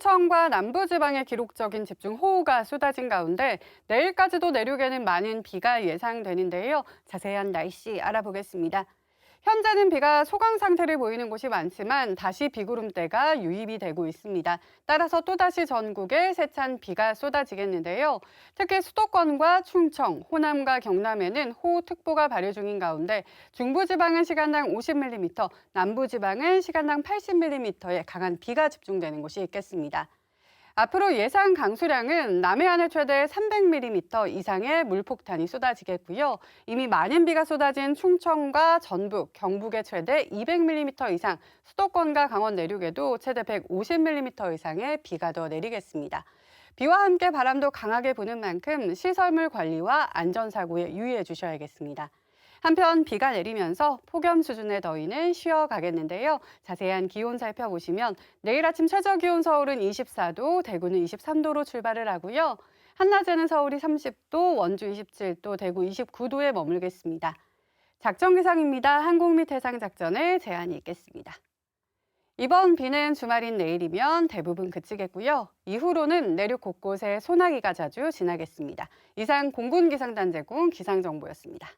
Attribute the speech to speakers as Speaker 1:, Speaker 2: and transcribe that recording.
Speaker 1: 충청과 남부지방에 기록적인 집중호우가 쏟아진 가운데 내일까지도 내륙에는 많은 비가 예상되는데요. 자세한 날씨 알아보겠습니다. 현재는 비가 소강 상태를 보이는 곳이 많지만 다시 비구름대가 유입이 되고 있습니다. 따라서 또다시 전국에 세찬 비가 쏟아지겠는데요. 특히 수도권과 충청, 호남과 경남에는 호우특보가 발효 중인 가운데 중부지방은 시간당 50mm, 남부지방은 시간당 80mm의 강한 비가 집중되는 곳이 있겠습니다. 앞으로 예상 강수량은 남해안에 최대 300mm 이상의 물폭탄이 쏟아지겠고요. 이미 많은 비가 쏟아진 충청과 전북, 경북에 최대 200mm 이상, 수도권과 강원 내륙에도 최대 150mm 이상의 비가 더 내리겠습니다. 비와 함께 바람도 강하게 부는 만큼 시설물 관리와 안전사고에 유의해 주셔야겠습니다. 한편 비가 내리면서 폭염 수준의 더위는 쉬어가겠는데요. 자세한 기온 살펴보시면 내일 아침 최저 기온 서울은 24도, 대구는 23도로 출발을 하고요. 한낮에는 서울이 30도, 원주 27도, 대구 29도에 머물겠습니다. 작전 기상입니다. 항공 및 해상 작전에 제한이 있겠습니다. 이번 비는 주말인 내일이면 대부분 그치겠고요. 이후로는 내륙 곳곳에 소나기가 자주 지나겠습니다. 이상 공군 기상단 제공 기상정보였습니다.